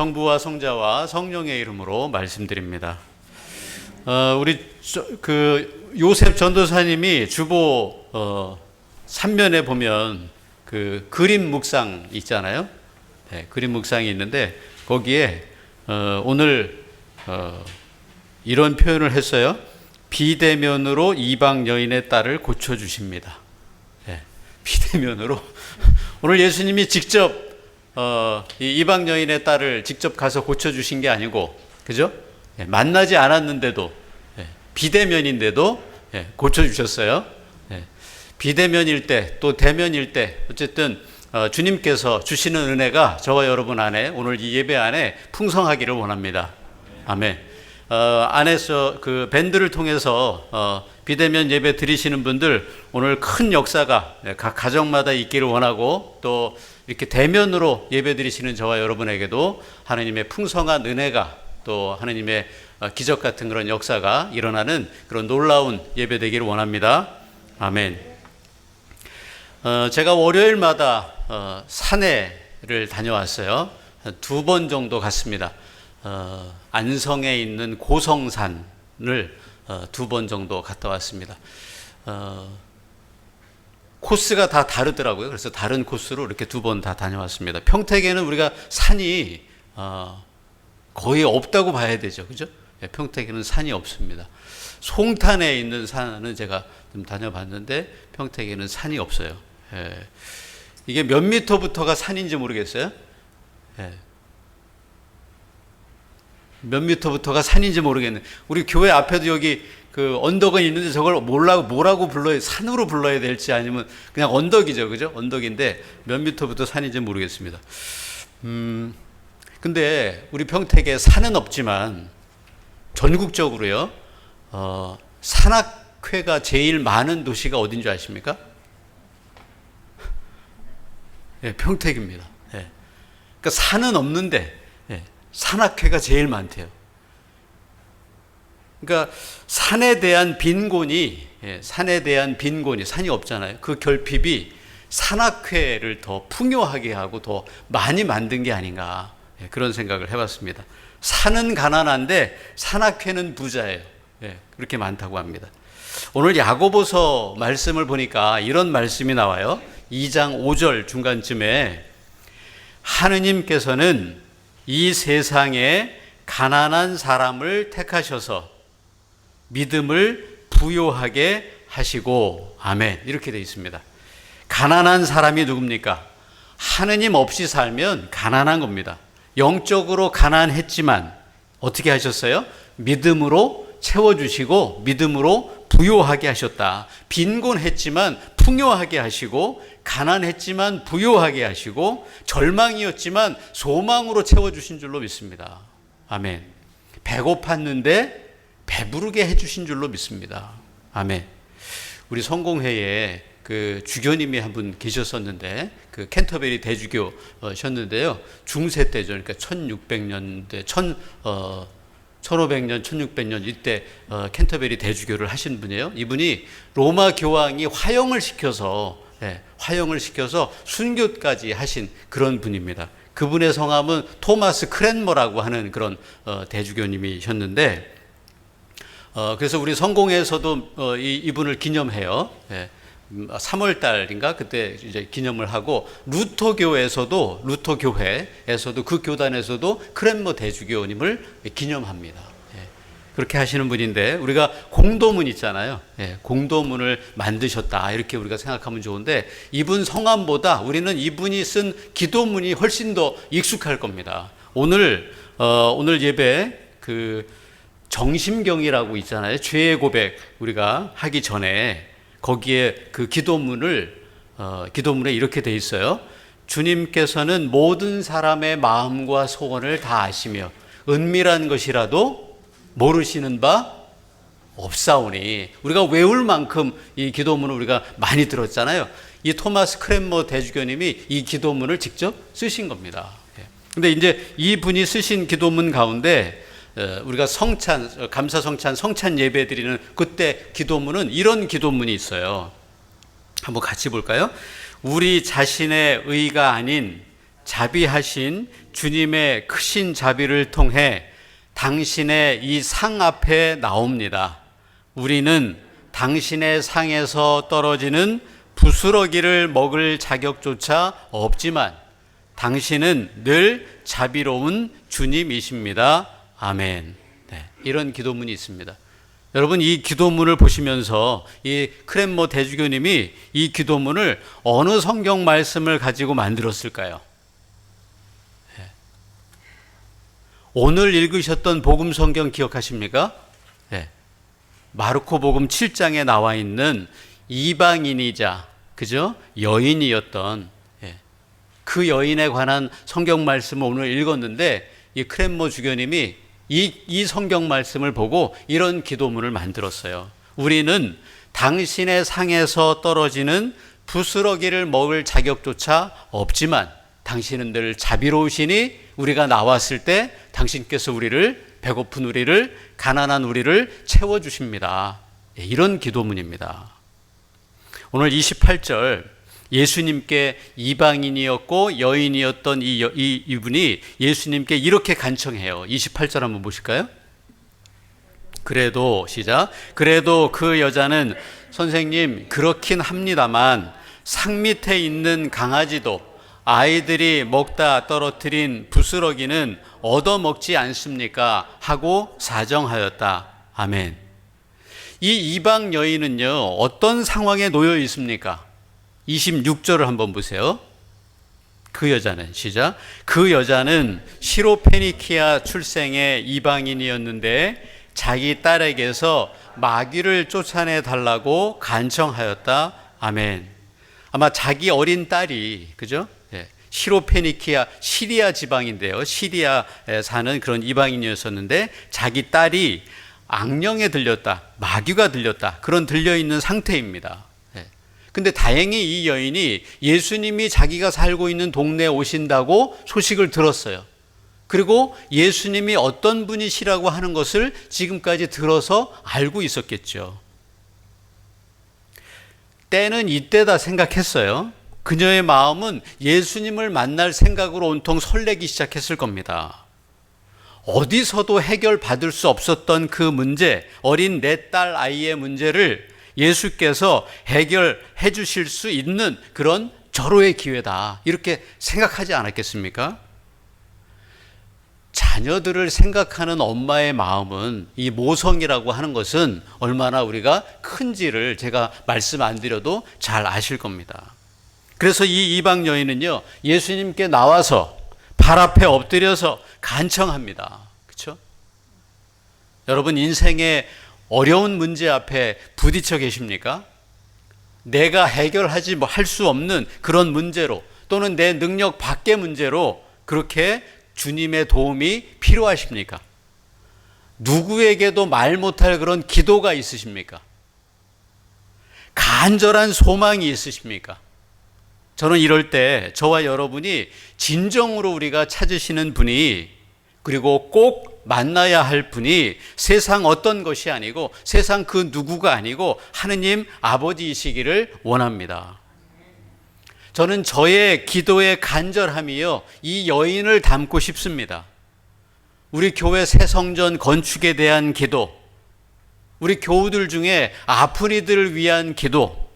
성부와 성자와 성령의 이름으로 말씀드립니다. 어, 우리 저- 그 요셉 전도사님이 주보 어, 3면에 보면 그 그림 묵상 있잖아요. 네, 그림 묵상이 있는데 거기에 어, 오늘 어, 이런 표현을 했어요. 비대면으로 이방 여인의 딸을 고쳐 주십니다. 예, 비대면으로 오늘 예수님이 직접 어, 이 이방 여인의 딸을 직접 가서 고쳐 주신 게 아니고 그죠? 예, 만나지 않았는데도 예, 비대면인데도 예, 고쳐 주셨어요. 예, 비대면일 때 또 대면일 때 어쨌든 어, 주님께서 주시는 은혜가 저와 여러분 안에 오늘 이 예배 안에 풍성하기를 원합니다. 아멘. 어, 안에서 그 밴드를 통해서 어, 비대면 예배 드리시는 분들 오늘 큰 역사가 예, 각 가정마다 있기를 원하고 또 이렇게 대면으로 예배 드리시는 저와 여러분에게도 하나님의 풍성한 은혜가 또 하나님의 어, 기적 같은 그런 역사가 일어나는 그런 놀라운 예배 되기를 원합니다. 아멘. 어, 제가 월요일마다 어, 산에를 다녀왔어요. 두 번 정도 갔습니다. 어, 안성에 있는 고성산을 어, 두번 정도 갔다 왔습니다. 어, 코스가 다 다르더라고요. 그래서 다른 코스로 이렇게 두 번 다 다녀왔습니다. 평택에는 우리가 산이 어, 거의 없다고 봐야 되죠. 그죠? 예, 평택에는 산이 없습니다. 송탄에 있는 산은 제가 좀 다녀봤는데 평택에는 산이 없어요. 예. 이게 몇 미터부터가 산인지 모르겠어요. 예. 몇 미터부터가 산인지 모르겠네. 우리 교회 앞에도 여기 그 언덕은 있는데 저걸 뭐라고 뭐라고 불러야 산으로 불러야 될지 아니면 그냥 언덕이죠, 그죠? 언덕인데 몇 미터부터 산인지 모르겠습니다. 음, 근데 우리 평택에 산은 없지만 전국적으로요, 어, 산악회가 제일 많은 도시가 어딘 줄 아십니까? 예, 평택입니다. 예. 그러니까 산은 없는데 예, 산악회가 제일 많대요. 그러니까 산에 대한 빈곤이 예, 산에 대한 빈곤이 산이 없잖아요. 그 결핍이 산악회를 더 풍요하게 하고 더 많이 만든 게 아닌가 예, 그런 생각을 해봤습니다. 산은 가난한데 산악회는 부자예요. 예, 그렇게 많다고 합니다. 오늘 야고보서 말씀을 보니까 이런 말씀이 나와요. 2장 5절 중간쯤에 하느님께서는 이 세상에 가난한 사람을 택하셔서 믿음을 부요하게 하시고 아멘 이렇게 되어 있습니다. 가난한 사람이 누굽니까? 하느님 없이 살면 가난한 겁니다. 영적으로 가난했지만 어떻게 하셨어요? 믿음으로 채워주시고 믿음으로 부요하게 하셨다. 빈곤했지만 풍요하게 하시고 가난했지만 부요하게 하시고 절망이었지만 소망으로 채워주신 줄로 믿습니다. 아멘. 배고팠는데 배부르게 해주신 줄로 믿습니다. 아멘. 우리 성공회에 그 주교님이 한 분 계셨었는데 그 캔터베리 대주교셨는데요. 중세 때죠. 그러니까 1600년대, 1000, 어, 1500년, 1600년 이때 어, 캔터베리 대주교를 하신 분이에요. 이분이 로마 교황이 화형을 시켜서 예, 화형을 시켜서 순교까지 하신 그런 분입니다. 그분의 성함은 토마스 크랜머라고 하는 그런 어, 대주교님이셨는데 어, 그래서 우리 성공에서도 어, 이, 이분을 기념해요. 예. 3월 달인가 그때 이제 기념을 하고 루터 교에서도 루터 교회에서도 그 교단에서도 크랜머 대주교님을 기념합니다. 예. 그렇게 하시는 분인데 우리가 공도문 있잖아요. 예. 공도문을 만드셨다 이렇게 우리가 생각하면 좋은데 이분 성함보다 우리는 이분이 쓴 기도문이 훨씬 더 익숙할 겁니다. 오늘 어, 오늘 예배 그 정심경이라고 있잖아요. 죄의 고백 우리가 하기 전에 거기에 그 기도문을 어, 기도문에 이렇게 돼 있어요. 주님께서는 모든 사람의 마음과 소원을 다 아시며 은밀한 것이라도 모르시는 바 없사오니 우리가 외울 만큼 이 기도문을 우리가 많이 들었잖아요. 이 토마스 크랜머 대주교님이 이 기도문을 직접 쓰신 겁니다. 예. 근데 이제 이 분이 쓰신 기도문 가운데 어, 우리가 성찬, 어, 감사 성찬, 성찬 예배 드리는 그때 기도문은 이런 기도문이 있어요. 한번 같이 볼까요? 우리 자신의 의가 아닌 자비하신 주님의 크신 자비를 통해 당신의 이 상 앞에 나옵니다. 우리는 당신의 상에서 떨어지는 부스러기를 먹을 자격조차 없지만 당신은 늘 자비로운 주님이십니다. 아멘. 네, 이런 기도문이 있습니다. 여러분 이 기도문을 보시면서 이 크렘모 대주교님이 이 기도문을 어느 성경 말씀을 가지고 만들었을까요? 네. 오늘 읽으셨던 복음 성경 기억하십니까? 네. 마르코 복음 7장에 나와 있는 이방인이자 그죠? 여인이었던 예. 그 여인에 관한 성경 말씀을 오늘 읽었는데 이 크렘모 주교님이 이, 이 성경 말씀을 보고 이런 기도문을 만들었어요. 우리는 당신의 상에서 떨어지는 부스러기를 먹을 자격조차 없지만 당신은 늘 자비로우시니 우리가 나왔을 때 당신께서 우리를 배고픈 우리를 가난한 우리를 채워 주십니다. 예, 이런 기도문입니다. 오늘 28절 예수님께 이방인이었고 여인이었던 이, 이 이분이 예수님께 이렇게 간청해요. 28절 한번 보실까요? 그래도 시작. 그래도 그 여자는 선생님 그렇긴 합니다만 상 밑에 있는 강아지도 아이들이 먹다 떨어뜨린 부스러기는 얻어 먹지 않습니까? 하고 사정하였다. 아멘. 이 이방 여인은요, 어떤 상황에 놓여 있습니까? 26절을 한번 보세요. 그 여자는, 시작. 그 여자는 시로페니키아 출생의 이방인이었는데 자기 딸에게서 마귀를 쫓아내 달라고 간청하였다. 아멘. 아마 자기 어린 딸이, 그죠? 예. 시로페니키아, 시리아 지방인데요. 시리아에 사는 그런 이방인이었었는데 자기 딸이 악령에 들렸다, 마귀가 들렸다, 그런 들려 있는 상태입니다. 예. 근데 다행히 이 여인이 예수님이 자기가 살고 있는 동네에 오신다고 소식을 들었어요. 그리고 예수님이 어떤 분이시라고 하는 것을 지금까지 들어서 알고 있었겠죠. 때는 이때다 생각했어요. 그녀의 마음은 예수님을 만날 생각으로 온통 설레기 시작했을 겁니다. 어디서도 해결받을 수 없었던 그 문제, 어린 내 딸 아이의 문제를 예수께서 해결해 주실 수 있는 그런 절호의 기회다. 이렇게 생각하지 않았겠습니까? 자녀들을 생각하는 엄마의 마음은 이 모성이라고 하는 것은 얼마나 우리가 큰지를 제가 말씀 안 드려도 잘 아실 겁니다. 그래서 이 이방 여인은요, 예수님께 나와서 발 앞에 엎드려서 간청합니다. 그렇죠? 여러분 인생의 어려운 문제 앞에 부딪혀 계십니까? 내가 해결하지 뭐 할 수 없는 그런 문제로 또는 내 능력 밖의 문제로 그렇게 주님의 도움이 필요하십니까? 누구에게도 말 못할 그런 기도가 있으십니까? 간절한 소망이 있으십니까? 저는 이럴 때 저와 여러분이 진정으로 우리가 찾으시는 분이 그리고 꼭 만나야 할 분이 세상 어떤 것이 아니고 세상 그 누구가 아니고 하느님 아버지이시기를 원합니다. 저는 저의 기도의 간절함이요. 이 여인을 담고 싶습니다. 우리 교회 새 성전 건축에 대한 기도, 우리 교우들 중에 아픈 이들을 위한 기도,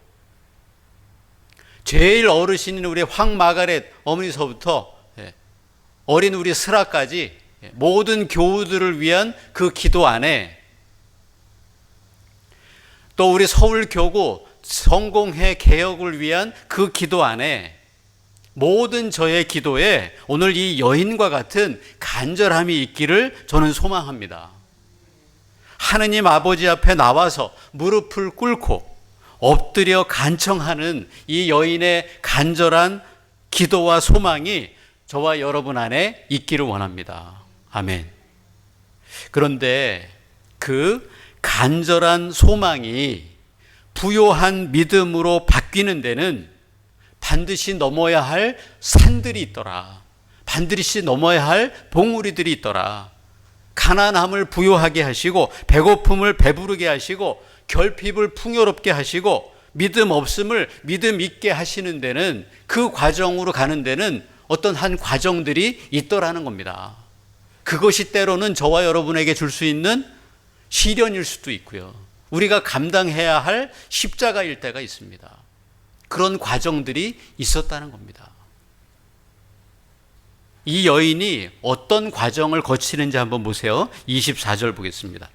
제일 어르신인 우리 황마가렛 어머니서부터 예, 어린 우리 예, 모든 교우들을 위한 그 기도 안에 또 우리 서울교구 성공회 개혁을 위한 그 기도 안에 모든 저의 기도에 오늘 이 여인과 같은 간절함이 있기를 저는 소망합니다. 하느님 아버지 앞에 나와서 무릎을 꿇고 엎드려 간청하는 이 여인의 간절한 기도와 소망이 저와 여러분 안에 있기를 원합니다. 아멘. 그런데 그 간절한 소망이 부요한 믿음으로 바뀌는 데는 반드시 넘어야 할 산들이 있더라. 반드시 넘어야 할 봉우리들이 있더라. 가난함을 부요하게 하시고 배고픔을 배부르게 하시고 결핍을 풍요롭게 하시고 믿음 없음을 믿음 있게 하시는 데는 그 과정으로 가는 데는 어떤 한 과정들이 있더라는 겁니다. 그것이 때로는 저와 여러분에게 줄 수 있는 시련일 수도 있고요. 우리가 감당해야 할 십자가일 때가 있습니다. 그런 과정들이 있었다는 겁니다. 이 여인이 어떤 과정을 거치는지 한번 보세요. 24절 보겠습니다.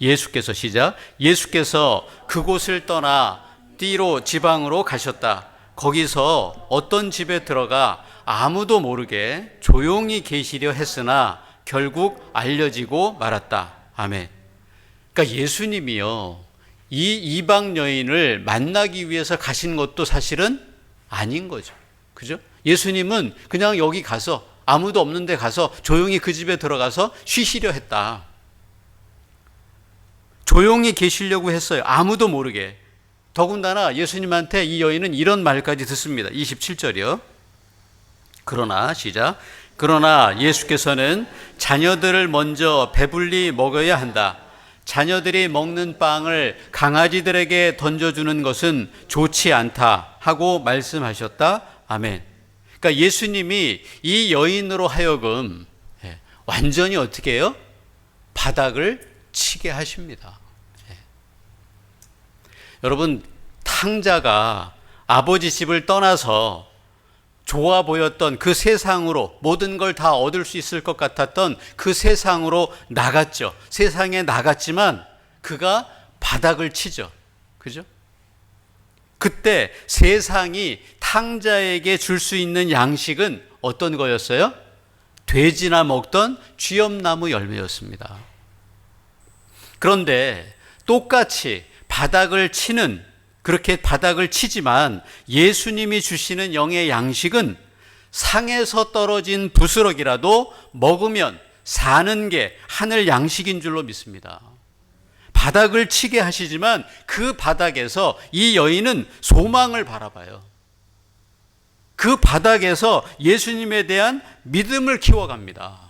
예수께서 시작. 예수께서 그곳을 떠나 띠로 지방으로 가셨다. 거기서 어떤 집에 들어가 아무도 모르게 조용히 계시려 했으나 결국 알려지고 말았다. 아멘. 그러니까 예수님이요. 이 이방 여인을 만나기 위해서 가신 것도 사실은 아닌 거죠. 그죠? 예수님은 그냥 여기 가서 아무도 없는데 가서 조용히 그 집에 들어가서 쉬시려 했다. 조용히 계시려고 했어요. 아무도 모르게. 더군다나 예수님한테 이 여인은 이런 말까지 듣습니다. 27절이요. 그러나 시작. 그러나 예수께서는 자녀들을 먼저 배불리 먹어야 한다. 자녀들이 먹는 빵을 강아지들에게 던져주는 것은 좋지 않다 하고 말씀하셨다. 아멘. 그러니까 예수님이 이 여인으로 하여금 예, 완전히 어떻게 해요? 바닥을 치게 하십니다. 예. 여러분, 탕자가 아버지 집을 떠나서 좋아 보였던 그 세상으로 모든 걸 다 얻을 수 있을 것 같았던 그 세상으로 나갔죠. 세상에 나갔지만 그가 바닥을 치죠. 그죠? 그때 세상이 탕자에게 줄 수 있는 양식은 어떤 거였어요? 돼지나 먹던 쥐염나무 열매였습니다. 그런데 똑같이 바닥을 치는 그렇게 바닥을 치지만 예수님이 주시는 영의 양식은 상에서 떨어진 부스럭이라도 먹으면 사는 게 하늘 양식인 줄로 믿습니다. 바닥을 치게 하시지만 그 바닥에서 이 여인은 소망을 바라봐요. 그 바닥에서 예수님에 대한 믿음을 키워갑니다.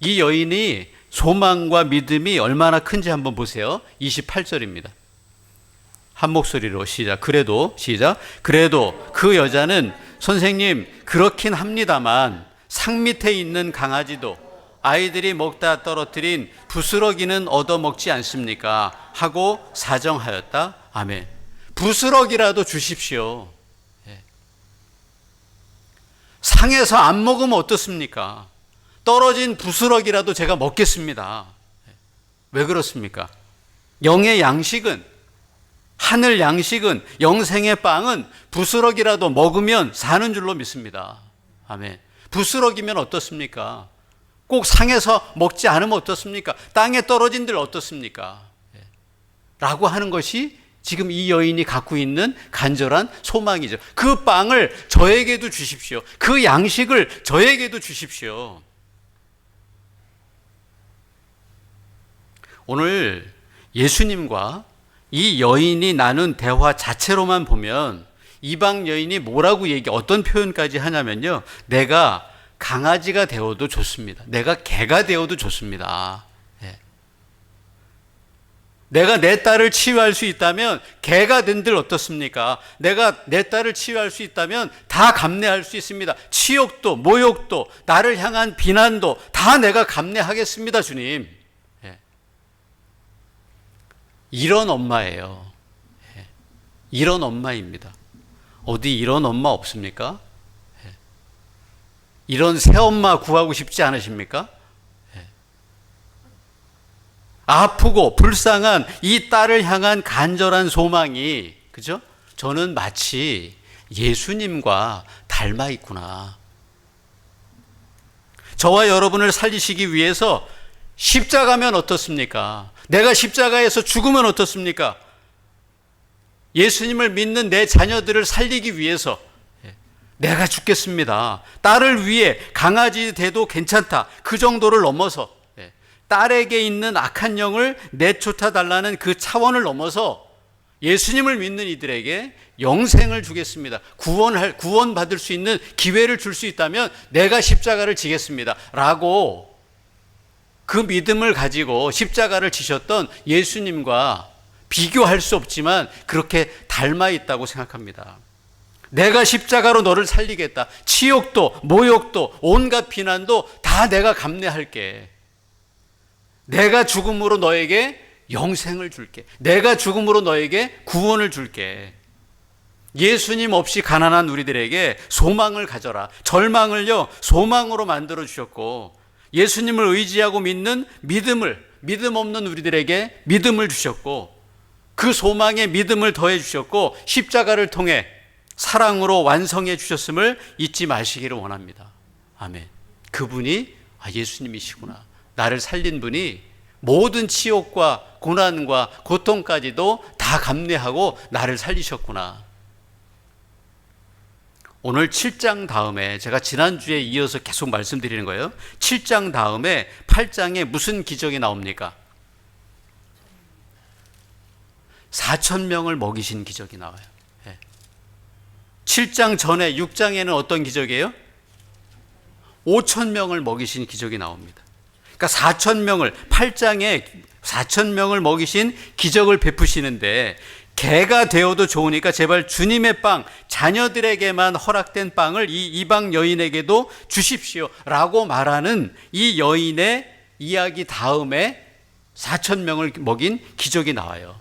이 여인이 소망과 믿음이 얼마나 큰지 한번 보세요. 28절입니다. 한 목소리로 시작. 그래도 시작. 그래도 그 여자는 선생님 그렇긴 합니다만 상 밑에 있는 강아지도 아이들이 먹다 떨어뜨린 부스러기는 얻어먹지 않습니까? 하고 사정하였다. 아멘. 부스러기라도 주십시오. 예. 상에서 안 먹으면 어떻습니까? 떨어진 부스러기라도 제가 먹겠습니다. 예. 왜 그렇습니까? 영의 양식은 하늘 양식은 영생의 빵은 부스러기라도 먹으면 사는 줄로 믿습니다. 아멘. 부스러기면 어떻습니까? 꼭 상에서 먹지 않으면 어떻습니까? 땅에 떨어진들 어떻습니까? 예. 라고 하는 것이 지금 이 여인이 갖고 있는 간절한 소망이죠. 그 빵을 저에게도 주십시오. 그 양식을 저에게도 주십시오. 오늘 예수님과 이 여인이 나눈 대화 자체로만 보면 이방 여인이 뭐라고 얘기, 어떤 표현까지 하냐면요. 내가 강아지가 되어도 좋습니다. 내가 개가 되어도 좋습니다. 예. 내가 내 딸을 치유할 수 있다면 개가 된들 어떻습니까? 내가 내 딸을 치유할 수 있다면 다 감내할 수 있습니다. 치욕도, 모욕도, 나를 향한 비난도 다 내가 감내하겠습니다, 주님. 예. 이런 엄마예요. 예. 이런 엄마입니다. 어디 이런 엄마 없습니까? 이런 새 엄마 구하고 싶지 않으십니까? 예. 아프고 불쌍한 이 딸을 향한 간절한 소망이, 그죠? 저는 마치 예수님과 닮아 있구나. 저와 여러분을 살리시기 위해서 십자가면 어떻습니까? 내가 십자가에서 죽으면 어떻습니까? 예수님을 믿는 내 자녀들을 살리기 위해서 내가 죽겠습니다. 딸을 위해 강아지 돼도 괜찮다. 그 정도를 넘어서 예, 딸에게 있는 악한 영을 내쫓아 달라는 그 차원을 넘어서 예수님을 믿는 이들에게 영생을 주겠습니다. 구원할 구원 받을 수 있는 기회를 줄 수 있다면 내가 십자가를 지겠습니다. 라고 그 믿음을 가지고 십자가를 지셨던 예수님과 비교할 수 없지만 그렇게 닮아 있다고 생각합니다. 내가 십자가로 너를 살리겠다. 치욕도, 모욕도, 온갖 비난도 다 내가 감내할게. 내가 죽음으로 너에게 영생을 줄게. 내가 죽음으로 너에게 구원을 줄게. 예수님 없이 가난한 우리들에게 소망을 가져라. 절망을요, 소망으로 만들어 주셨고, 예수님을 의지하고 믿는 믿음을, 믿음 없는 우리들에게 믿음을 주셨고, 그 소망에 믿음을 더해 주셨고, 십자가를 통해 사랑으로 완성해 주셨음을 잊지 마시기를 원합니다. 아멘. 그분이 아, 예수님이시구나. 나를 살린 분이 모든 치욕과 고난과 고통까지도 다 감내하고 나를 살리셨구나. 오늘 7장 다음에 제가 지난주에 이어서 계속 말씀드리는 거예요. 7장 다음에 8장에 무슨 기적이 나옵니까? 4천 명을 먹이신 기적이 나와요. 7장 전에 6장에는 어떤 기적이에요? 5천 명을 먹이신 기적이 나옵니다. 그러니까 4천 명을 8장에 4천 명을 먹이신 기적을 베푸시는데 개가 되어도 좋으니까 제발 주님의 빵 자녀들에게만 허락된 빵을 이 이방 여인에게도 주십시오 라고 말하는 이 여인의 이야기 다음에 4천 명을 먹인 기적이 나와요.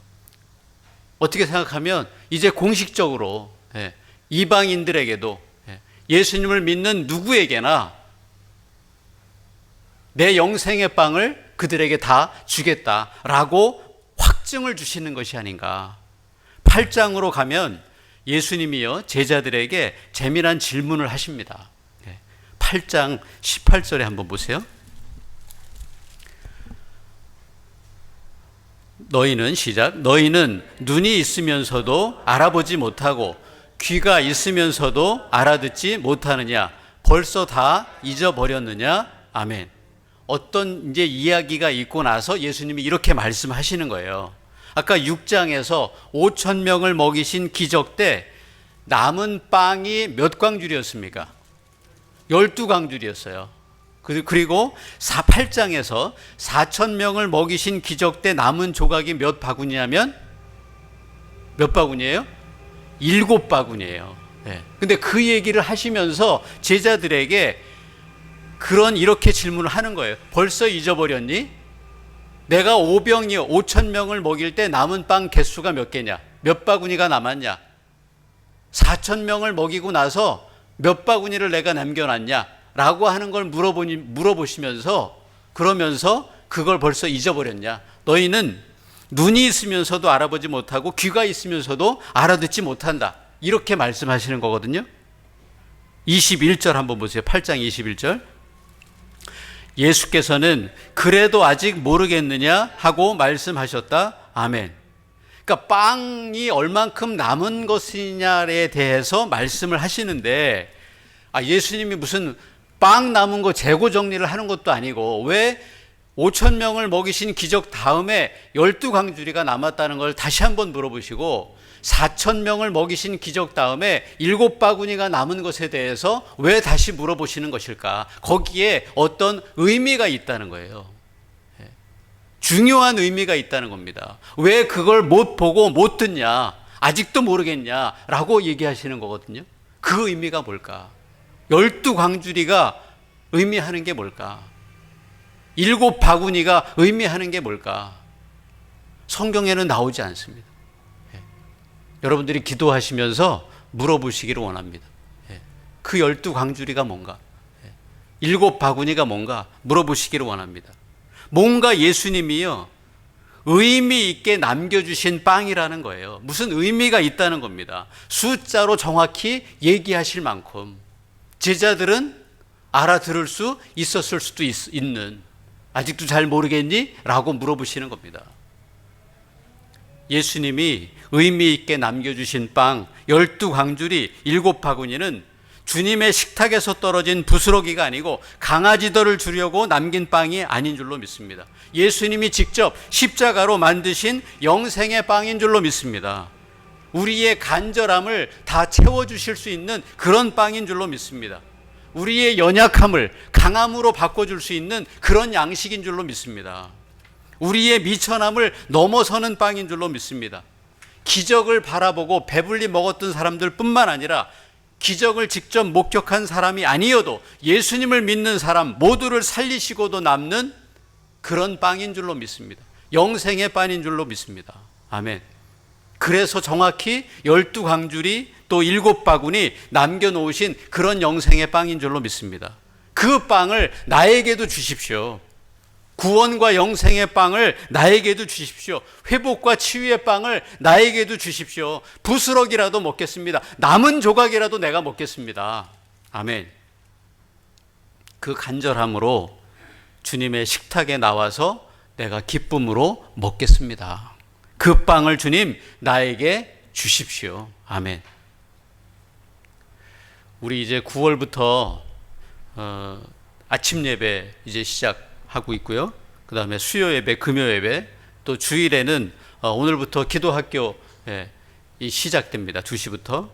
어떻게 생각하면 이제 공식적으로 예, 이방인들에게도 예, 예수님을 믿는 누구에게나 내 영생의 빵을 그들에게 다 주겠다라고 확증을 주시는 것이 아닌가. 8장으로 가면 예수님이요 제자들에게 재미난 질문을 하십니다. 8장 18절에 한번 보세요. 너희는 시작. 너희는 눈이 있으면서도 알아보지 못하고 귀가 있으면서도 알아듣지 못하느냐? 벌써 다 잊어버렸느냐? 아멘. 어떤 이제 이야기가 있고 나서 예수님이 이렇게 말씀하시는 거예요 아까 6장에서 5천 명을 먹이신 기적 때 남은 빵이 몇 광줄이었습니까 12광줄이었어요 그리고 4, 8장에서 4천 명을 먹이신 기적 때 남은 조각이 몇 바구니냐면 몇 바구니예요? 일곱 바구니예요. 네. 근데 그 얘기를 하시면서 제자들에게 그런 이렇게 질문을 하는 거예요. 벌써 잊어버렸니? 내가 오병이 5천 명을 먹일 때 남은 빵 개수가 몇 개냐? 몇 바구니가 남았냐? 4천 명을 먹이고 나서 몇 바구니를 내가 남겨놨냐? 라고 하는 걸 물어보니, 물어보시면서 그러면서 그걸 벌써 잊어버렸냐? 너희는 눈이 있으면서도 알아보지 못하고 귀가 있으면서도 알아듣지 못한다. 이렇게 말씀하시는 거거든요. 21절 한번 보세요. 8장 21절. 예수께서는 그래도 아직 모르겠느냐 하고 말씀하셨다. 아멘. 그러니까 빵이 얼만큼 남은 것이냐에 대해서 말씀을 하시는데 아 예수님이 무슨 빵 남은 거 재고 정리를 하는 것도 아니고 왜 5천 명을 먹이신 기적 다음에 12광주리가 남았다는 걸 다시 한번 물어보시고 4천 명을 먹이신 기적 다음에 일곱 바구니가 남은 것에 대해서 왜 다시 물어보시는 것일까? 거기에 어떤 의미가 있다는 거예요. 예. 중요한 의미가 있다는 겁니다. 왜 그걸 못 보고 못 듣냐? 아직도 모르겠냐? 라고 얘기하시는 거거든요. 그 의미가 뭘까? 열두 광주리가 의미하는 게 뭘까? 일곱 바구니가 의미하는 게 뭘까? 성경에는 나오지 않습니다. 예. 여러분들이 기도하시면서 물어보시기를 원합니다. 예. 그 열두 광주리가 뭔가? 예. 일곱 바구니가 뭔가? 물어보시기를 원합니다. 뭔가 예수님이요. 의미 있게 남겨주신 빵이라는 거예요. 무슨 의미가 있다는 겁니다. 숫자로 정확히 얘기하실 만큼. 제자들은 알아들을 수 있었을 수도 있, 는 아직도 잘 모르겠니? 라고 물어보시는 겁니다. 예수님이 의미 있게 남겨주신 빵 12광줄이 7바구니는 주님의 식탁에서 떨어진 부스러기가 아니고 강아지들을 주려고 남긴 빵이 아닌 줄로 믿습니다. 예수님이 직접 십자가로 만드신 영생의 빵인 줄로 믿습니다. 우리의 간절함을 다 채워주실 수 있는 그런 빵인 줄로 믿습니다. 우리의 연약함을 강함으로 바꿔줄 수 있는 그런 양식인 줄로 믿습니다. 우리의 미천함을 넘어서는 빵인 줄로 믿습니다. 기적을 바라보고 배불리 먹었던 사람들 뿐만 아니라 기적을 직접 목격한 사람이 아니어도 예수님을 믿는 사람 모두를 살리시고도 남는 그런 빵인 줄로 믿습니다. 영생의 빵인 줄로 믿습니다. 아멘. 그래서 정확히 열두 광줄이 또 일곱 바구니 남겨놓으신 그런 영생의 빵인 줄로 믿습니다. 그 빵을 나에게도 주십시오. 구원과 영생의 빵을 나에게도 주십시오. 회복과 치유의 빵을 나에게도 주십시오. 부스럭이라도 먹겠습니다. 남은 조각이라도 내가 먹겠습니다. 아멘. 그 간절함으로 주님의 식탁에 나와서 내가 기쁨으로 먹겠습니다. 그 빵을 주님 나에게 주십시오. 아멘. 우리 이제 9월부터 어, 아침 예배 이제 시작하고 있고요. 그 다음에 수요 예배, 금요 예배, 또 주일에는 어, 오늘부터 기도학교 예, 이 시작됩니다. 2시부터.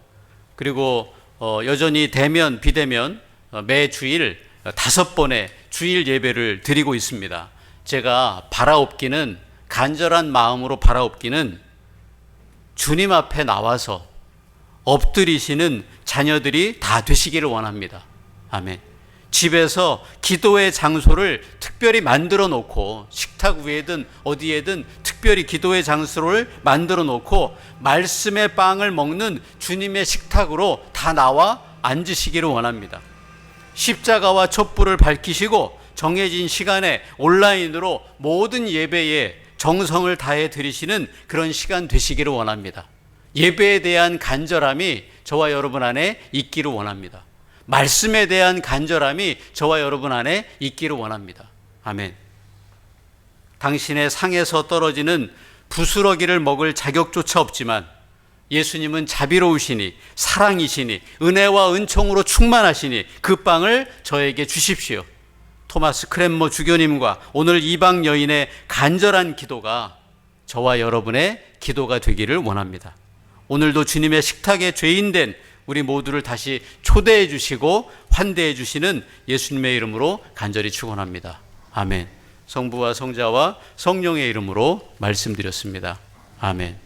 그리고 어, 여전히 대면, 비대면 어, 매 주일 어, 다섯 번의 주일 예배를 드리고 있습니다. 제가 바라옵기는 간절한 마음으로 바라옵기는 주님 앞에 나와서 엎드리시는 자녀들이 다 되시기를 원합니다. 아멘. 집에서 기도의 장소를 특별히 만들어 놓고 식탁 위에든 어디에든 특별히 기도의 장소를 만들어 놓고 말씀의 빵을 먹는 주님의 식탁으로 다 나와 앉으시기를 원합니다. 십자가와 촛불을 밝히시고 정해진 시간에 온라인으로 모든 예배에 정성을 다해 드리시는 그런 시간 되시기를 원합니다. 예배에 대한 간절함이 저와 여러분 안에 있기를 원합니다. 말씀에 대한 간절함이 저와 여러분 안에 있기를 원합니다. 아멘. 당신의 상에서 떨어지는 부스러기를 먹을 자격조차 없지만 예수님은 자비로우시니 사랑이시니 은혜와 은총으로 충만하시니 그 빵을 저에게 주십시오. 토마스 크랜머 주교님과 오늘 이방 여인의 간절한 기도가 저와 여러분의 기도가 되기를 원합니다. 오늘도 주님의 식탁에 죄인된 우리 모두를 다시 초대해 주시고 환대해 주시는 예수님의 이름으로 간절히 축원합니다. 아멘. 성부와 성자와 성령의 이름으로 말씀드렸습니다. 아멘.